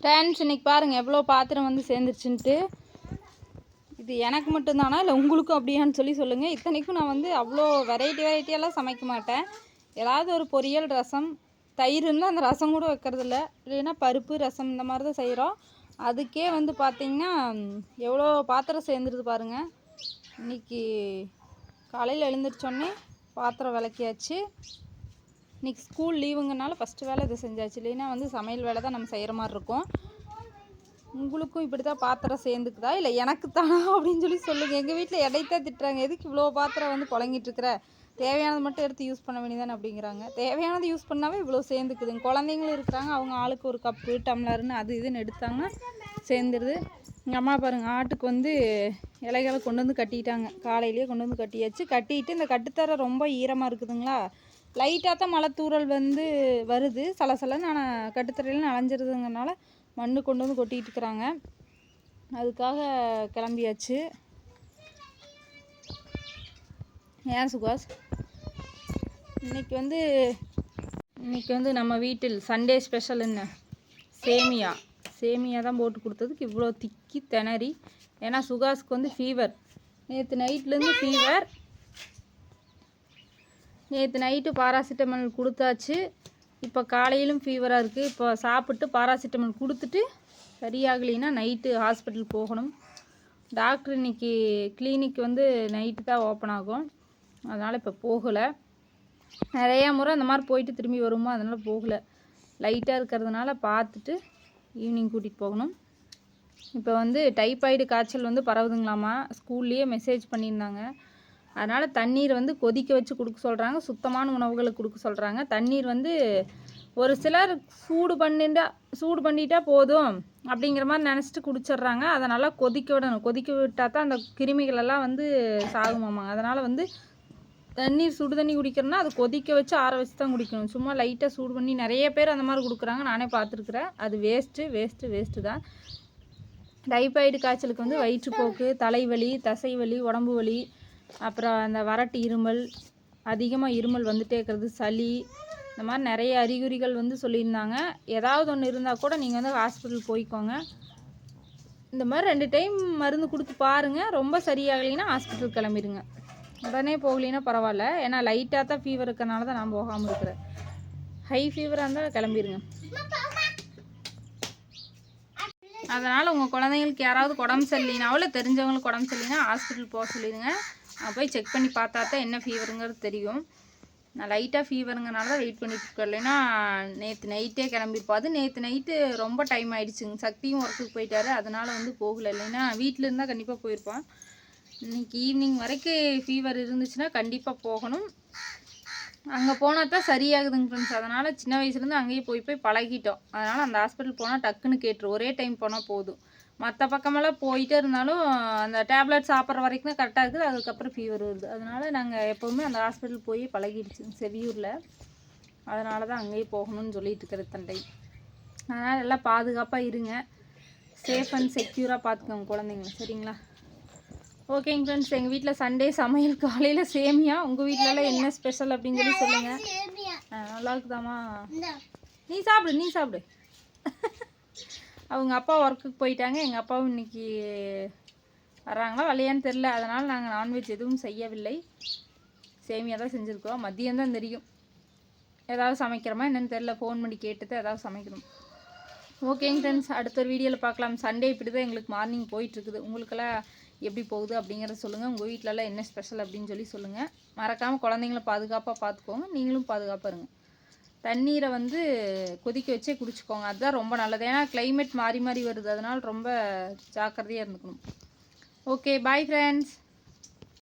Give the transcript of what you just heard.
Friends இன்னைக்கு பாருங்கள் எவ்வளோ பாத்திரம் வந்து சேர்ந்துருச்சுன்ட்டு. இது எனக்கு மட்டும்தானா இல்லை உங்களுக்கும் அப்படியான்னு சொல்லி சொல்லுங்கள் இத்தனைக்கும் நான் வந்து அவ்வளோ வெரைட்டி வெரைட்டியெல்லாம் சமைக்க மாட்டேன். ஏதாவது ஒரு பொரியல் ரசம் தயிர்னா அந்த ரசம் கூட வைக்கிறதில்ல. இல்லைன்னா பருப்பு ரசம் இந்த மாதிரி தான் செய்கிறோம் அதுக்கே வந்து பார்த்திங்கன்னா எவ்வளோ பாத்திரம் சேர்ந்துருது பாருங்கள் இன்னைக்கு காலையில் எழுந்திரிச்சோடனே பாத்திரம் விளக்கியாச்சு. இன்னைக்கு ஸ்கூல் லீவுங்கனால ஃபஸ்ட்டு வேலை இதை செஞ்சாச்சு. இல்லைன்னா வந்து சமையல் வேலை தான் நம்ம செய்கிற மாதிரி இருக்கும். உங்களுக்கும் இப்படி தான் பாத்திரம் சேர்ந்துக்குதா? இல்லை எனக்கு தானா அப்படின்னு சொல்லி சொல்லுங்கள் எங்கள் வீட்டில் இடைத்தான் திட்டுறாங்க. எதுக்கு இவ்வளோ பாத்திரம் வந்து புழங்கிட்டு இருக்கிற தேவையானது மட்டும் எடுத்து யூஸ் பண்ண வேண்டியதானே அப்படிங்கிறாங்க. தேவையானது யூஸ் பண்ணாவே இவ்வளோ சேர்ந்துக்குதுங்க. குழந்தைங்களும் இருக்கிறாங்க. அவங்க ஆளுக்கு ஒரு கப்பு டம்ளர்னு அது இதுன்னு எடுத்தாங்கன்னா சேர்ந்துருது. எங்கள் அம்மா பாருங்கள் ஆட்டுக்கு வந்து இலைகளை கொண்டு வந்து கட்டிட்டாங்க. காலையிலேயே கொண்டு வந்து கட்டியாச்சு. கட்டிட்டு இந்த கட்டுத்தர ரொம்ப ஈரமாக இருக்குதுங்களா? லைட்டாக தான் மழை தூறல் வந்து வருது. சலசலன்னு ஆனால் கட்டுத்தரையில் நனைஞ்சிருதுங்கனால மண்ணு கொண்டு வந்து கொட்டிகிட்டு இருக்கிறாங்க. அதுக்காக கிளம்பியாச்சு. ஏன் சுகாஷ் இன்னைக்கு வந்து இன்னைக்கு வந்து நம்ம வீட்டில் சண்டே ஸ்பெஷல் என்ன? சேமியா. சேமியா தான் போட்டு கொடுத்ததுக்கு இவ்வளோ திக்கி திணறி. ஏன்னா சுகாஸுக்கு வந்து ஃபீவர் நேற்று நைட்லேருந்து ஃபீவர் நேற்று நைட்டு பாராசிட்டமல் கொடுத்தாச்சு. இப்போ காலையிலும் ஃபீவராக இருக்குது இப்போ சாப்பிட்டு பாராசிட்டமல் கொடுத்துட்டு சரியாகலைன்னா நைட்டு ஹாஸ்பிட்டல் போகணும். டாக்டர் இன்னைக்கு கிளினிக் வந்து நைட்டு தான் ஓப்பன் ஆகும். அதனால் இப்போ போகலை. நிறையா முறை அந்த மாதிரி போயிட்டு திரும்பி வருமோ? அதனால் போகலை. லைட்டாக இருக்கிறதுனால பார்த்துட்டு ஈவினிங் கூட்டிகிட்டு போகணும். இப்போ வந்து டைஃபாய்டு காய்ச்சல் வந்து பரவுதுங்களாமா? ஸ்கூல்லேயே மெசேஜ் பண்ணியிருந்தாங்க. அதனால் தண்ணீர் வந்து கொதிக்க வச்சு கொடுக்க சொல்கிறாங்க சுத்தமான உணவுகளை கொடுக்க சொல்கிறாங்க தண்ணீர் வந்து ஒரு சிலர் சூடு பண்ணிட்டா சூடு பண்ணிட்டா போதும் அப்படிங்கிற மாதிரி நினச்சிட்டு குடிச்சிடுறாங்க அதை நல்லா கொதிக்க விடணும். கொதிக்க விட்டால் தான் அந்த கிருமிகளெல்லாம் வந்து சாகுமாமா. அதனால் வந்து தண்ணீர் சுடு தண்ணி குடிக்கிறோன்னா அது கொதிக்க வச்சு ஆற வச்சு தான் குடிக்கணும். சும்மா லைட்டாக சூடு பண்ணி நிறைய பேர் அந்த மாதிரி கொடுக்குறாங்க. நானே பார்த்துருக்குறேன். அது வேஸ்ட்டு வேஸ்ட்டு வேஸ்ட்டு தான். டைபாய்டு காய்ச்சலுக்கு வந்து வயிற்றுப்போக்கு தலைவலி தசைவலி உடம்பு வலி அப்புறம் அந்த வறட்டு இருமல் அதிகமாக இருமல் வந்துட்டே இருக்கிறது சளி இந்த மாதிரி நிறைய அறிகுறிகள் வந்து சொல்லியிருந்தாங்க. ஏதாவது ஒன்று இருந்தால் கூட நீங்கள் வந்து ஹாஸ்பிட்டல் போய்க்கோங்க. இந்த மாதிரி ரெண்டு டைம் மருந்து கொடுத்து பாருங்கள் ரொம்ப சரியாகலைன்னா ஹாஸ்பிட்டல் கிளம்பிடுங்க. உடனே போகலைன்னா பரவாயில்ல. ஏன்னா லைட்டாக தான் ஃபீவர் இருக்கிறனால தான் நான் போகாமல் இருக்கிறேன். ஹை ஃபீவராக இருந்தால் கிளம்பிடுங்க. அதனால் உங்கள் குழந்தைங்களுக்கு யாராவது உடம்பு சரியில்லைனாவில் தெரிஞ்சவங்களுக்கு உடம்பு சரியில்லைன்னா ஹாஸ்பிட்டல் போக சொல்லிடுங்க. நான் போய் செக் பண்ணி பார்த்தா தான் என்ன ஃபீவருங்கிறது தெரியும். நான் லைட்டாக ஃபீவருங்கனால தான் வெயிட் பண்ணிட்டு இல்லைன்னா நேற்று நைட்டே கிளம்பிருப்பாது நேற்று நைட்டு ரொம்ப டைம் ஆயிடுச்சுங்க. சக்தியும் ஒர்க்குக்கு போயிட்டாரு. அதனால் வந்து போகலை. இல்லைன்னா வீட்டில் இருந்தால் கண்டிப்பாக போயிருப்பான். இன்னைக்கு ஈவினிங் வரைக்கும் ஃபீவர் இருந்துச்சுன்னா கண்டிப்பாக போகணும். அங்கே போனால் தான் சரியாகுதுங்க ஃப்ரெண்ட்ஸ் அதனால் சின்ன வயசுலேருந்து அங்கேயே போய் போய் பழகிட்டோம். அதனால் அந்த ஹாஸ்பிட்டல் போனால் டக்குன்னு கேட்டுரு ஒரே டைம் போனால் போதும். மற்ற பக்கமெல்லாம் போயிட்டே இருந்தாலும் அந்த டேப்லெட் சாப்பிட்ற வரைக்கும் தான் கரெக்டாக இருக்குது. அதுக்கப்புறம் ஃபீவர் வருது. அதனால் நாங்கள் எப்போவுமே அந்த ஹாஸ்பிட்டல் போய் பழகிடுச்சு. செவியூரில். அதனால தான் அங்கேயே போகணும்னு சொல்லிட்டு இருக்கிறது தண்டை. அதனால் எல்லாம் பாதுகாப்பாக இருங்க. சேஃப் அண்ட் செக்யூராக பார்த்துக்கோங்க குழந்தைங்கள. சரிங்களா? ஓகேங்க ஃப்ரெண்ட்ஸ் எங்கள் வீட்டில் சண்டே சமையல் காலையில் சேமியா. உங்கள் வீட்டிலலாம் என்ன ஸ்பெஷல் அப்படின்னு சொல்லி சொல்லுங்கள் நல்லா இருக்குதாம்மா? நீ சாப்பிடு நீ சாப்பிடு. அவங்க அப்பா ஒர்க்குக்கு போயிட்டாங்க. எங்கள் அப்பாவும் இன்னைக்கு வர்றாங்களா? வரலையான்னு தெரில அதனால் நாங்கள் நான்வெஜ் எதுவும் செய்யவில்லை. சேமியா தான் செஞ்சுருக்கோம். மதியம் தான் தெரியும். ஏதாவது சமைக்கிறோமா என்னென்னு தெரில ஃபோன் பண்ணி கேட்டுட்டு ஏதாவது சமைக்கணும். ஓகேங்க ஃப்ரெண்ட்ஸ் அடுத்த ஒரு வீடியோவில் பார்க்கலாம். சண்டே இப்படி தான் எங்களுக்கு மார்னிங் போயிட்டுருக்குது உங்களுக்கெல்லாம் எப்படி போகுது அப்படிங்கிறத சொல்லுங்கள் உங்கள் வீட்டிலலாம் என்ன ஸ்பெஷல் அப்படின்னு சொல்லி சொல்லுங்கள் மறக்காமல் குழந்தைங்கள பாதுகாப்பாக பார்த்துக்கோங்க நீங்களும் பாதுகாப்பாக இருங்க. தண்ணீரை வந்து கொதிக்க வச்சே குடிச்சுக்கோங்க. அதுதான் ரொம்ப நல்லது. ஏன்னா கிளைமேட் மாறி மாறி வருது. அதனால் ரொம்ப ஜாக்கிரதையாக இருந்துக்கணும். Okay bye friends